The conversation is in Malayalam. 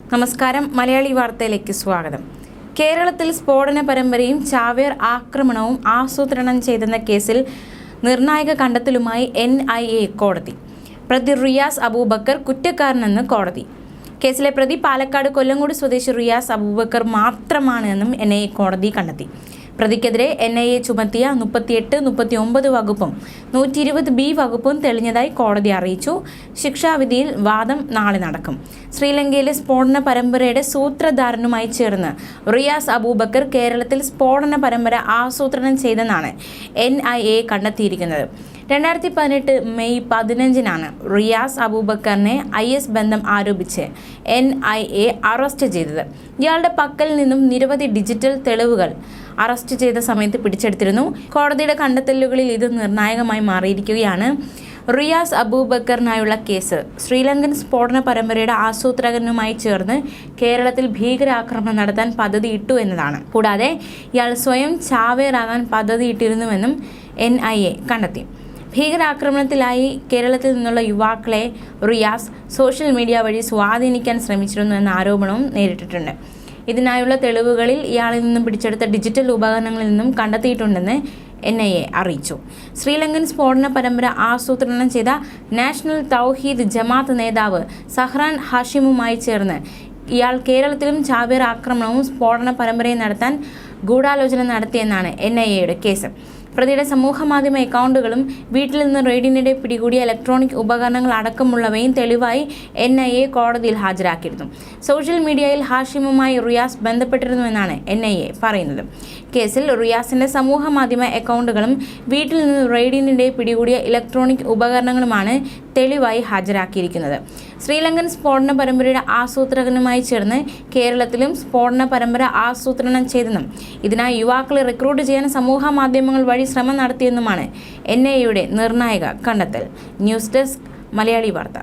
നമസ്കാരം. മലയാളി വാർത്തയിലേക്ക് സ്വാഗതം. കേരളത്തിൽ സ്ഫോടന പരമ്പരയും ചാവേർ ആക്രമണവും ആസൂത്രണം ചെയ്തെന്ന കേസിൽ നിർണായക കണ്ടെത്തലുമായി എൻ ഐ എ കോടതി. പ്രതി റിയാസ് അബൂബക്കർ കുറ്റക്കാരനെന്ന് കോടതി. കേസിലെ പ്രതി പാലക്കാട് കൊല്ലങ്കോട് സ്വദേശി റിയാസ് അബൂബക്കർ മാത്രമാണ് എന്നും എൻ ഐ കോടതി കണ്ടെത്തി. പ്രതിക്കെതിരെ എൻ ഐ എ ചുമത്തിയ മുപ്പത്തിയെട്ട് മുപ്പത്തി ഒമ്പത് വകുപ്പും നൂറ്റി ഇരുപത് ബി വകുപ്പും തെളിഞ്ഞതായി കോടതി അറിയിച്ചു. ശിക്ഷാവിധിയിൽ വാദം നാളെ നടക്കും. ശ്രീലങ്കയിലെ സ്ഫോടന പരമ്പരയുടെ സൂത്രധാരനുമായി ചേർന്ന് റിയാസ് അബൂബക്കർ കേരളത്തിൽ സ്ഫോടന പരമ്പര ആസൂത്രണം ചെയ്തെന്നാണ് എൻ ഐ എ കണ്ടെത്തിയിരിക്കുന്നത്. രണ്ടായിരത്തി പതിനെട്ട് മെയ് പതിനഞ്ചിനാണ് റിയാസ് അബൂബക്കറിനെ ഐ എസ് ബന്ധം ആരോപിച്ച് എൻ ഐ എ അറസ്റ്റ് ചെയ്തത്. ഇയാളുടെ പക്കൽ നിന്നും നിരവധി ഡിജിറ്റൽ തെളിവുകൾ അറസ്റ്റ് ചെയ്ത സമയത്ത് പിടിച്ചെടുത്തിരുന്നു. കോടതിയുടെ കണ്ടെത്തലുകളിൽ ഇത് നിർണായകമായി മാറിയിരിക്കുകയാണ്. റിയാസ് അബൂബക്കറിനായുള്ള കേസ്. ശ്രീലങ്കൻ സ്ഫോടന പരമ്പരയുടെ ആസൂത്രകനുമായി ചേർന്ന് കേരളത്തിൽ ഭീകരാക്രമണം നടത്താൻ പദ്ധതിയിട്ടു എന്നതാണ്. കൂടാതെ ഇയാൾ സ്വയം ചാവേറാകാൻ പദ്ധതിയിട്ടിരുന്നുവെന്നും എൻ ഐ എ കണ്ടെത്തി. ഭീകരാക്രമണത്തിലായി കേരളത്തിൽ നിന്നുള്ള യുവാക്കളെ റിയാസ് സോഷ്യൽ മീഡിയ വഴി സ്വാധീനിക്കാൻ ശ്രമിച്ചിരുന്നു എന്ന ആരോപണവും നേരിട്ടിട്ടുണ്ട്. ഇതിനായുള്ള തെളിവുകളിൽ ഇയാളിൽ നിന്നും പിടിച്ചെടുത്ത ഡിജിറ്റൽ ഉപകരണങ്ങളിൽ നിന്നും കണ്ടെത്തിയിട്ടുണ്ടെന്ന് എൻ ഐ എ അറിയിച്ചു. ശ്രീലങ്കൻ സ്ഫോടന പരമ്പര ആസൂത്രണം ചെയ്ത നാഷണൽ തൗഹീദ് ജമാത്ത് നേതാവ് സഹ്റാൻ ഹാഷിമുമായി ചേർന്ന് ഇയാൾ കേരളത്തിലും ചാവേർ ആക്രമണവും സ്ഫോടന പരമ്പരയും നടത്താൻ ഗൂഢാലോചന നടത്തിയെന്നാണ് എൻ ഐ എയുടെ കേസ്. പ്രതിയുടെ സമൂഹ മാധ്യമ അക്കൗണ്ടുകളും വീട്ടിൽ നിന്ന് റെയ്ഡിനിടെ പിടികൂടിയ ഇലക്ട്രോണിക് ഉപകരണങ്ങൾ അടക്കമുള്ളവയും തെളിവായി എൻ ഐ എ കോടതിയിൽ ഹാജരാക്കിയിരുന്നു. സോഷ്യൽ മീഡിയയിൽ ഹാഷിമുമായി റിയാസ് ബന്ധപ്പെട്ടിരുന്നുവെന്നാണ് എൻ ഐ എ പറയുന്നത്. കേസിൽ റിയാസിന്റെ സമൂഹ മാധ്യമ അക്കൗണ്ടുകളും വീട്ടിൽ നിന്ന് റെയ്ഡിനിടെ പിടികൂടിയ ഇലക്ട്രോണിക് ഉപകരണങ്ങളുമാണ് തെളിവായി ഹാജരാക്കിയിരിക്കുന്നത്. ശ്രീലങ്കൻ സ്ഫോടന പരമ്പരയുടെ ആസൂത്രകനുമായി ചേർന്ന് കേരളത്തിലും സ്ഫോടന പരമ്പര ആസൂത്രണം ചെയ്തെന്നും ഇതിനായി യുവാക്കളെ റിക്രൂട്ട് ചെയ്യാൻ സമൂഹ മാധ്യമങ്ങൾ വഴി ശ്രമം നടത്തിയെന്നുമാണ് എൻ ഐ നിർണായക കണ്ടെത്തൽ. ന്യൂസ് ഡെസ്ക് മലയാളി വാർത്ത.